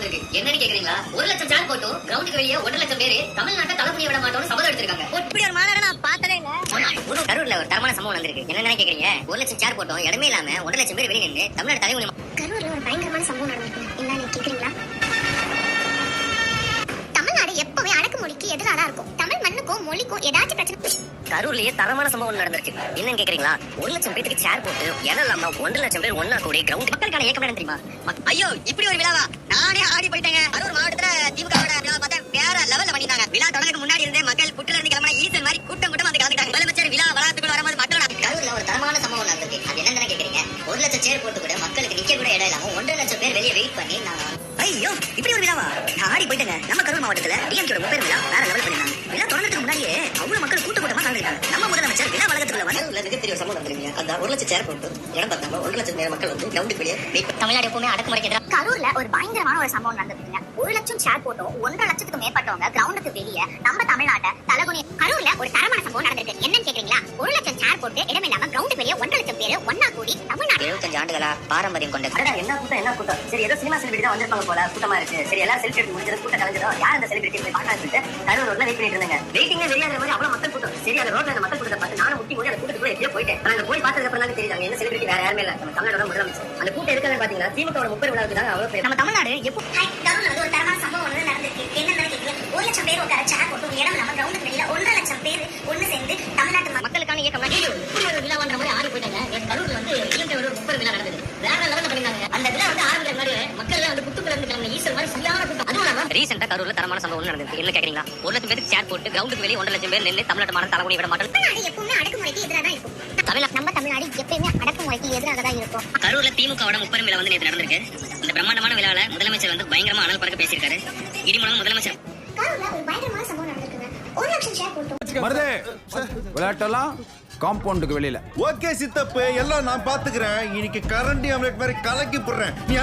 நடந்திருக்கு என்னன்னு கேக்குறீங்களா? ஒரு லட்சம் சேர் போட்டும் கிரவுண்டுக்கு வெளியே ஒன்றரை லட்சம் பேரு தமிழ்நாட்டை தலை புரிய விட மாட்டோம்னு சபதம் எடுத்திருக்காங்க. இப்படி ஒரு மாநாடு நான் பார்த்ததே இல்ல. ஒரு கரூர்ல ஒரு தரமான சம்பவம் நடந்திருக்கு. என்ன கேக்குறீங்க? ஒரு லட்சம் சேர் போட்டோம் இடமே இல்லாம ஒன்றரை லட்சம் பேர் வெளியே நின்று தமிழ்நாடு தலைமுறை கரூர்ல ஒரு பயங்கரமான சம்பவம் நடந்திருக்கு. என்னன்னு கேக்குறீங்களா? தமிழ்நாடு எப்பவுமே அடக்குமொழிக்கு எதிராக இருக்கும். மண்ணுக்கும் மொழிக்கும் ஏதாச்சும் பிரச்சனை. கரூர்லயே தரமான சம்பவம் நடந்திருக்கு. என்னன்னு கேக்குறீங்களா? ஒரு லட்சம் பேருக்கு சேர் போட்டு இடம் இல்லாம ஒன்றரை லட்சம் பேர் ஒன்னா கூடி கிரவுண்ட் மக்களுக்கான ஏக்கம் என்ன தெரியுமா? ஐயோ இப்படி ஒரு விழாவா? நானே ஆடி போயிட்டேங்க. கரூர் மாவட்டத்துல திமுகவோட விழா பார்த்தா வேற லெவல்ல பண்ணிட்டாங்க விழா தொடங்க முன்னாடி இருந்தே மக்கள் குட்டில இருந்து கிளம்பின ஈசன் மாதிரி கூட்டம் கூட்டம் வந்து கலந்துட்டாங்க முதலமைச்சர் விழா வராதுக்குள்ள வரும்போது மக்களோட கரூர்ல ஒரு தரமான சம்பவம் நடந்திருக்கு. அது என்னன்னு கேக்குறீங்க? ஒரு லட்சம் சேர் போட்டு கூட மக்களுக்கு நிக்க கூட இடம் இல்லாம ஒன்றரை லட்சம் பேர் வெளியே வெயிட் பண்ணி நான் ஐயோ இப்படி ஒரு விழாவா? நான் ஆடி போயிட்டேங்க. நம்ம கரூர் மாவட்டத்துல டிஎம்கேட முப்பெரும் விழா வேற லெவல் பண்ணிருந்தாங்க விழா தொடங்குறதுக்கு மிகப்பெரிய ஒரு லட்சம் சேர் போட்டு இடம் ஒரு லட்சம் மக்கள் வந்து கிரவுண்டுக்கு வெளியே தமிழ்நாடு எப்பவுமே அடக்குமுறைக்கு எதிராக கரூர்ல ஒரு பயங்கரமான ஒரு சம்பவம் நடந்திருக்குங்க ஒரு லட்சம் சேர் போட்டோம் ஒன்றரை லட்சத்துக்கு மேற்பட்டவங்க கிரவுண்டுக்கு வெளியே நம்ம தமிழ்நாட்டை தலகுனி கரூர்ல ஒரு தரமான சம்பவம் நடந்திருக்கு. என்னன்னு கேக்குறீங்களா? ஒரு லட்சம் சேர் போட்டு இடமில்லாம கிரவுண்டுக்கு வெளியே ஒன்றரை லட்சம் பேர் கூடி தமிழ்நாடு. எழுபத்தஞ்சு ஆண்டுகளா பாரம்பரியம் கொண்ட அடடா என்ன கூட்டம் என்ன கூட்டம்? சரி ஏதோ சினிமா செலிபிரிட்டி தான் வந்திருப்பாங்க போல. கூட்டமா இருக்கு. சரி எல்லாரும் செல்ஃபி எடுத்து முடிஞ்சது கூட்டம் கலந்துடும் யார் அந்த செலிபிரிட்டி போய் பார்க்கலாம் சொல்லிட்டு கரூர் ரோட்ல வெயிட் பண்ணிட்டு இருந்தாங்க. வெயிட்டிங்ல வெளியாகிற மாதிரி அவ்வளவு மக்கள் கூட்டம். சரி அந்த ரோட்ல அந்த மக்கள் கூட்டத்தை பார்த்து நானும் முட்டி போய் அந்த கூட்டத்துக்குள்ள எப்படியோ போயிட்டேன். நான் அங்க போய் பார்த்ததுக்கு அப்புறம் தான் தெரியுது அங்க என்ன செலிபிரிட்டி வேற யாருமே இல்ல. நம்ம தமிழ்நாடு முதலமைச்சர். அந்த கூட்டம் இருக்கான்னு பாத்தீங்கன்னா திமுக முப்பது விழாவுக்கு தான் அவ்வளவு பேர். நம்ம தமிழ்நாடு எப்போ ஒரு தரமான சம்பவம் வந்து நடந்திருக்கு. என்னன்னு கேக்குறீங்க ஒரு லட்சம் பேர் உட்கார சேர் போட்டு ஒரு இடம் இல்லாம கிரவுண்டுக்கு வெளியில ஒன்றரை லட்சம் பேர் ஒண்ணு சேர்ந்து தமிழ்நாட்டு மக்கள் மக்களுக்கான இயக்கம் ஐயோ, இப்படி ஒரு விழாவான்ற மாதிரி ஆடி போயிட்டாங்க என் கரூர்ல வந்து இயற்கை ஒரு முப்பது விழா நடந்தது வேற லெவல்ல பண்ணிருந்தாங்க அந்த விழா வந்து ஆரம்பிக்கிற முன்னாடி மக்கள் எல்லாம் வந்து புத்துக்குள்ள இருந்து கிளம்பின ஈஸ்வர் மாதிரி சரியான கூட்டம் அதுவும் இல்லாம ரீசெண்டா கரூர்ல தரமான சம்பவம் நடந்தது என்ன கேக்குறீங்களா? ஒரு லட்சம் பேருக்கு சேர் போட்டு கிரவுண்டுக்கு வெளியே ஒன்றரை லட்சம் பேர் நின்று தமிழ்நாட்டு மாநில தலைமுறை விட மாட்டோம். தமிழ்நாடு எப்பவுமே அடக்குமுறைக்கு எதிராக தான் இருக்கும். தமிழ் நம்ம தமிழ்நாடு எப்பயுமே அடக்குமுறைக்கு எதிராக தான் இருக்கும். கரூர்ல திமுகவோட முப்பெரும் விழா வந்து நேற்று நடந்திருக்கு. இந்த பிரம்மாண்டமான விழாவில் முதலமைச்சர் வந்து பயங்கரமா அனல் பறக்க பேசியிருக்காரு. முதலமைச்சர் விளையாட்டெல்லாம் காம்பவுண்டுக்கு வெளியில. ஓகே சித்தப்பு எல்லாம் நான் பாத்துக்கிறேன். இன்னைக்கு கரண்டி ஆம்லெட் மாதிரி கலக்கி போடுறேன். நீ